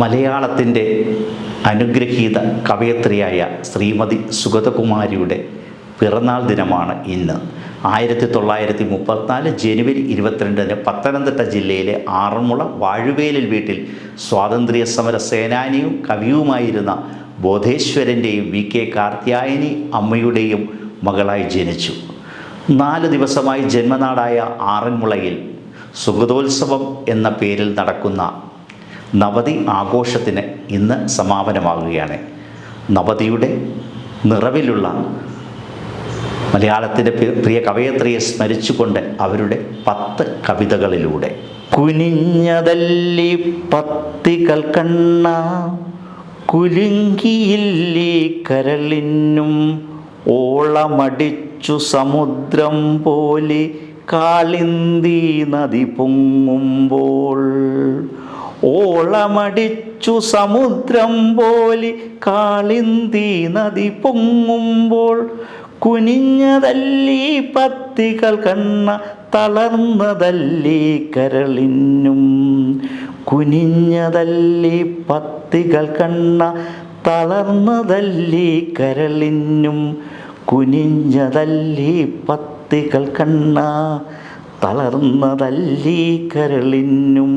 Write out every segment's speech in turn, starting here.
മലയാളത്തിന്റെ അനുഗ്രഹീത കവയത്രിയായ ശ്രീമതി സുഗതകുമാരിയുടെ പിറന്നാൾ ദിനമാണ് ഇന്ന്. ആയിരത്തി തൊള്ളായിരത്തി മുപ്പത്തിനാല് ജനുവരി ഇരുപത്തിരണ്ടിന് പത്തനംതിട്ട ജില്ലയിലെ ആറന്മുള വാഴുവേലിൽ വീട്ടിൽ സ്വാതന്ത്ര്യ സമര സേനാനിയും കവിയുമായിരുന്ന ബോധേശ്വരന്റെയും വി കെ കാർത്യായനി അമ്മയുടെയും മകളായി ജനിച്ചു. നാല് ദിവസമായി ജന്മനാടായ ആറന്മുളയിൽ സുഗതോത്സവം എന്ന പേരിൽ നടക്കുന്ന നവതി ആഘോഷത്തിന് ഇന്ന് സമാപനമാകുകയാണ്. നവതിയുടെ നിറവിലുള്ള മലയാളത്തിന്റെ പ്രിയ കവയത്രിയെ സ്മരിച്ചുകൊണ്ട് അവരുടെ പത്ത് കവിതകളിലൂടെ. കുനിഞ്ഞതല്ലി പത്തികൾ കണ്ണ കുലുങ്കിയില്ലി കരളിനും ഓളമടിച്ചു സമുദ്രം പോലെ കാളിന്തി നദി പൊങ്ങുമ്പോൾ ഓളമടിച്ചു സമുദ്രം പോലെ കാളിന്തി നദി പൊങ്ങുമ്പോൾ കുനിഞ്ഞതല്ലീ പത്തികൾ കണ്ണ തളർന്നതല്ലീ കരളിനും കുനിഞ്ഞതല്ലി പത്തികൾ കണ്ണ തളർന്നതല്ലീ കരളിനും കുനിഞ്ഞതല്ലീ പത്തികൾ കണ്ണ തളർന്നതല്ലി കരളിനും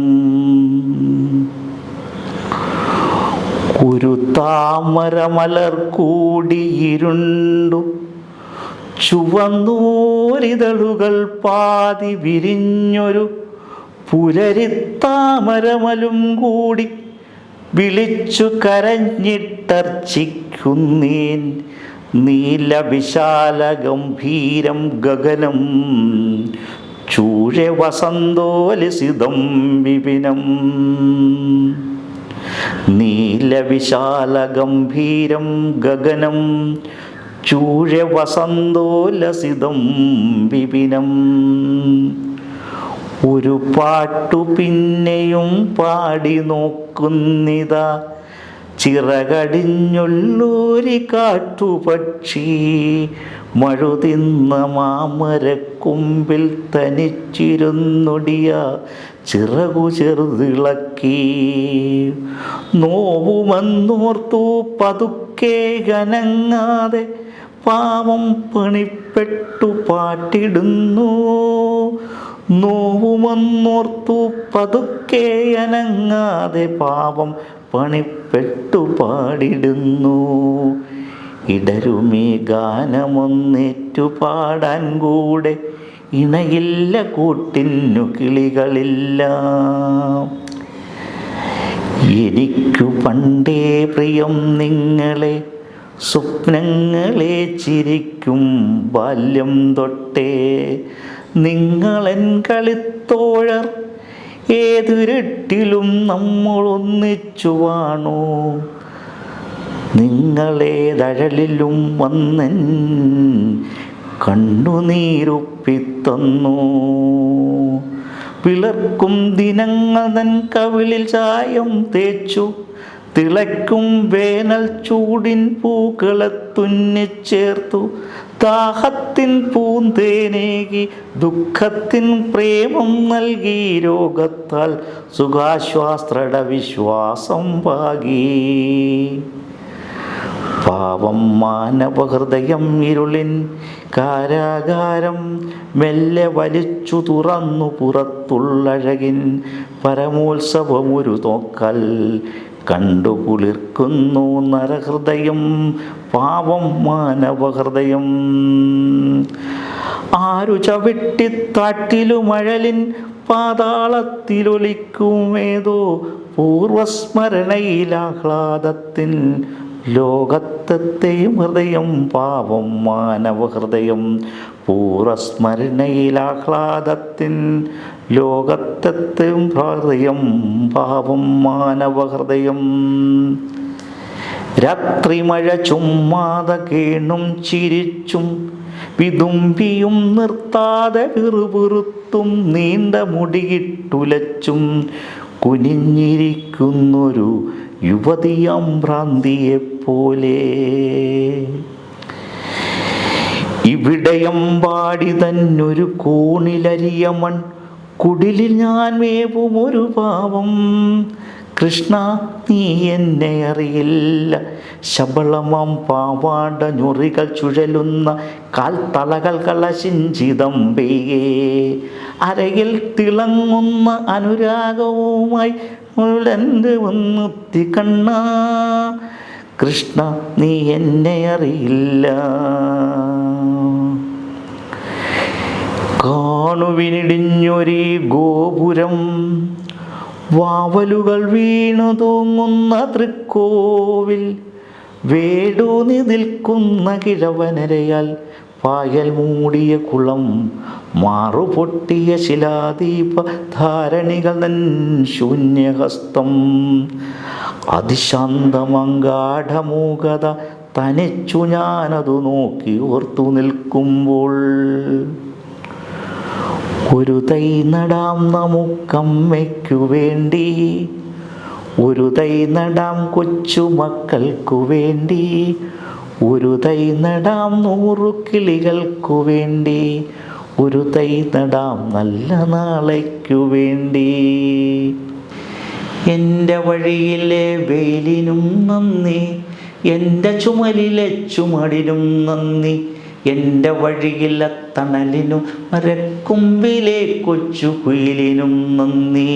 ഒരു താമരമലർ കൂടിയിരുണ്ടു. ചുവന്നൂരിതളുകൾ പാതി വിരിഞ്ഞൊരു പുലരിത്താമരമലും കൂടി വിളിച്ചു കരഞ്ഞിട്ടർച്ചിക്കുന്നേൻ. നീല വിശാല ഗംഭീരം ഗഗനം ചൂഴ വസന്തോലസിതം വിപിനം. നീലവിശാല ഗംഭീരം ഗഗനം ചൂഴ വസന്തോലസിതം വിപിനം. ഒരു പാട്ടു പിന്നെയും പാടി നോക്കുന്നിതാ ചിറകടിഞ്ഞുള്ളൂരി കാട്ടുപക്ഷി. മഴുതിന്ന മാമരക്കുമ്പിൽ തനിച്ചിരുന്നൊടിയ ചിറകു ചെറുതിളക്കി. നോവുമെന്നോർത്തു പതുക്കെ കനങ്ങാതെ പാവം പണിപ്പെട്ടു പാട്ടിടുന്നു. നോവുമെന്നോർത്തു പതുക്കെ അനങ്ങാതെ പാവം പണിപ്പെട്ടു പാടിടുന്നു ഇടരുമേ ഗാനമൊന്നേറ്റു പാടാൻ കൂടെ. ഇണയില്ല കൂട്ടിന്നു കിളികളില്ല. എനിക്കു പണ്ടേ പ്രിയം നിങ്ങളെ. സ്വപ്നങ്ങളെ ചിരിക്കും ബാല്യം തൊട്ടേ. നിങ്ങളെൻ കളിത്തോഴർ ഏതൊരിട്ടിലും നമ്മൾ ഒന്നിച്ചു വാണോ നിങ്ങളേതഴലിലും വന്നൻ കണ്ണുനീരൊപ്പിത്തന്നു. പിളർക്കും ദിനങ്ങൾ നൻ കവിളിൽ ചായം തേച്ചു. തിളയ്ക്കും വേനൽ ചൂടിൻ പൂക്കളെ തുന്നിച്ചേർത്തു. ദാഹത്തിൻ പൂന്തേനേകി ദുഃഖത്തിൻ പ്രേമം നൽകി രോഗത്താൽ സുഖാശ്വാസ്ത്രട വിശ്വാസം പാകി. പാവം മാനവഹൃദയം ഇരുളിൻ കാരാകാരം മെല്ലെ വലിച്ചു തുറന്നു പുറത്തുള്ളഴകിൻ പരമോത്സവമൊരു നോക്കൽ കണ്ടു കുളിർക്കുന്നു നരഹൃദയം പാവം മാനവഹൃദയം. ആരു ചവിട്ടിത്താട്ടിലുമഴലിൻ പാതാളത്തിലൊലിക്കുമേതോ പൂർവസ്മരണയിലാഹ്ലാദത്തിൻ ലോകത്തെയും ഹൃദയം പാവം മാനവഹൃദയം. പൂർവസ്മരണയിലാഹ്ലാദത്തിൻ ലോകത്തെയും ഹൃദയം പാവം മാനവഹൃദയം. രാത്രിമഴ ചുമ്മാതെ കേണും ചിരിച്ചും വിതുമ്പിയും നിർത്താതെ പിറുപിറുത്തും നീണ്ട മുടിയിട്ടുലച്ചും കുനിഞ്ഞിരിക്കുന്നൊരു യുവതിയം ഭ്രാന്തിയെപ്പോലെ ഇവിടെയമ്പാടി തന്നൊരു കോണിലരിയമൺ കുടിലിൽ ഞാൻ വേവും ഒരു പാവം കൃഷ്ണ നീ എന്നെ അറിയില്ല. ശബളമം പാവാട ഞൊറികൾ ചുഴലുന്ന കാൽത്തളകൾ കളശിഞ്ചിതമ്പയേ അരയിൽ തിളങ്ങുന്ന അനുരാഗവുമായി മുഴന്റെ കണ്ണ. കൃഷ്ണ നീ എന്നെ അറിയില്ല. കാണുവിനിടിഞ്ഞൊരീ ഗോപുരം വാവലുകൾ വീണു തൂങ്ങുന്ന തൃക്കോവിൽ വേടൂന്നി നിൽക്കുന്ന കിഴവനരയാൽ പായൽ മൂടിയ കുളം മാറുപൊട്ടിയ ശിലാദീപ ധാരണികൾ നൻ ശൂന്യഹസ്തം. അതിശാന്തമങ്കാഠമൂകത തനിച്ചു ഞാനതു നോക്കി ഓർത്തു നിൽക്കുമ്പോൾ ഒരു തൈ നടാം നമുക്കമ്മയ്ക്കു വേണ്ടി. ഒരു തൈ നടാം കൊച്ചുമക്കൾക്കു വേണ്ടി. ഒരു തൈ നടാം നൂറു കിളികൾക്കു വേണ്ടി. ഒരു തൈ നടാം നല്ല നാളേക്കു വേണ്ടി. എന്റെ വഴിയിലെ വെയിലിനും നന്ദി എന്റെ ചുമലിലെ ചുമടിനും നന്ദി. എന്റെ വഴിയിലെ തണലിനും മരക്കുമ്പിലെ കൊച്ചു കുയിലിനും നന്ദി.